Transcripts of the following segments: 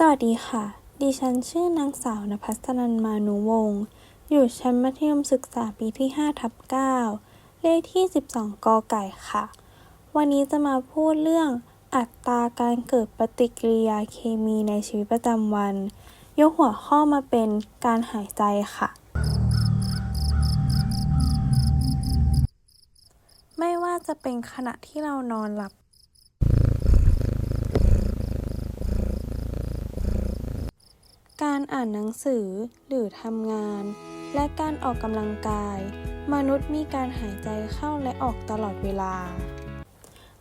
สวัสดีค่ะ ดิฉันชื่อนางสาวนภัสนันมานุวงศ์ อยู่ชั้นมัธยมศึกษาปีที่5ทับ9เลขที่ 12 กอไก่ค่ะ วันนี้จะมาพูดเรื่องอัตราการเกิดปฏิกิริยาเคมีในชีวิตประจำวัน ยกหัวข้อมาเป็นการหายใจค่ะ ไม่ว่าจะเป็นขณะที่เรานอนหลับ การอ่านหนังสือหรือทำงาน และการออกกำลังกาย มนุษย์มีการหายใจเข้าและออกตลอดเวลา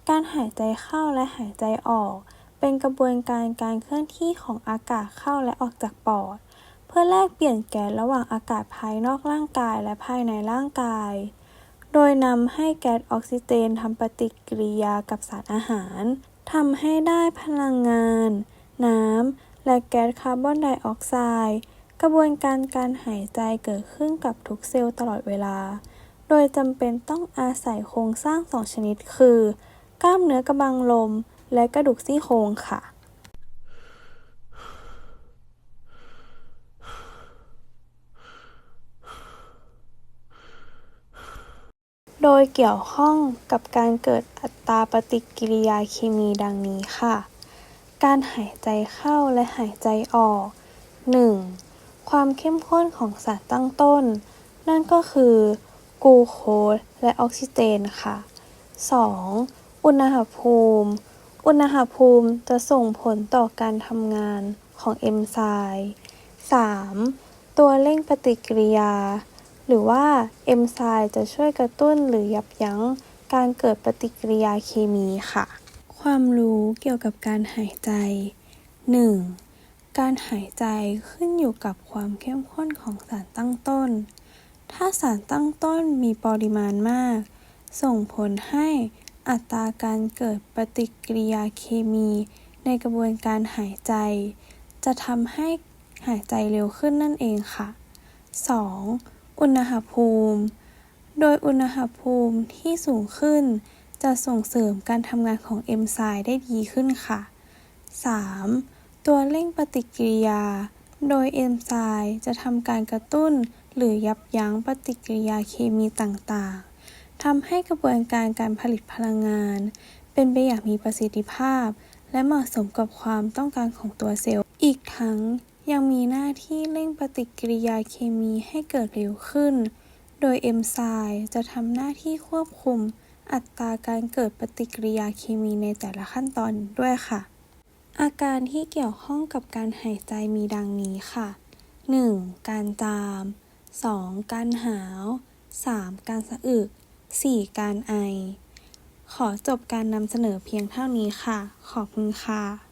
การหายใจเข้าและหายใจออก เป็นกระบวนการการเคลื่อนที่ของอากาศเข้าและออกจากปอด เพื่อแลกเปลี่ยนแก๊สระหว่างอากาศภายนอกร่างกายและภายในร่างกาย โดยนำให้แก๊สออกซิเจนทำปฏิกิริยากับสารอาหารทำให้ได้พลังงาน น้ำ และแก๊สคาร์บอนไดออกไซด์ กระบวนการการหายใจเกิดขึ้นกับทุกเซลล์ตลอดเวลา โดยจำเป็นต้องอาศัยโครงสร้างสองชนิดคือ กล้ามเนื้อกระบังลม และกระดูกซี่โครงค่ะโดยเกี่ยวข้องกับการเกิดอัตราปฏิกิริยาเคมีดังนี้ค่ะ การหายใจเข้าและหายใจออก 1. ความเข้มข้นของสารตั้งต้น นั่นก็คือกูโคสและออกซิเจนค่ะ 2. อุณหภูมิ อุณหภูมิจะส่งผลต่อการทำงานของเอนไซม์ 3. ตัวเร่งปฏิกิริยา หรือว่าเอนไซม์จะช่วยกระตุ้นหรือยับยั้งการเกิดปฏิกิริยาเคมีค่ะ ความรู้เกี่ยวกับการหายใจ 1. การหายใจขึ้นอยู่กับความเข้มข้นของสารตั้งต้น ถ้าสารตั้งต้นมีปริมาณมาก ส่งผลให้อัตราการเกิดปฏิกิริยาเคมีในกระบวนการหายใจ จะทำให้หายใจเร็วขึ้นนั่นเองค่ะ 2. อุณหภูมิ โดยอุณหภูมิที่สูงขึ้น จะส่งเสริมการทำงานของเอนไซม์ได้ดีขึ้นค่ะ 3. ตัวเร่งปฏิกิริยา โดยเอนไซม์จะทำการกระตุ้น หรือยับยั้งปฏิกิริยาเคมีต่างๆ ทำให้กระบวนการการผลิตพลังงาน เป็นไปอย่างมีประสิทธิภาพ และเหมาะสมกับความต้องการของตัวเซลล์ อีกทั้งยังมีหน้าที่เร่งปฏิกิริยาเคมีให้เกิดเร็วขึ้น โดยเอนไซม์จะทำหน้าที่ควบคุม อัตราการเกิดปฏิกิริยาเคมีในแต่ละขั้นตอนด้วยค่ะ อาการที่เกี่ยวข้องกับการหายใจมีดังนี้ค่ะ 1. การจาม 2. การหาว 3. การสะอึก 4. การไอ ขอจบการนำเสนอเพียงเท่านี้ค่ะ ขอบคุณค่ะ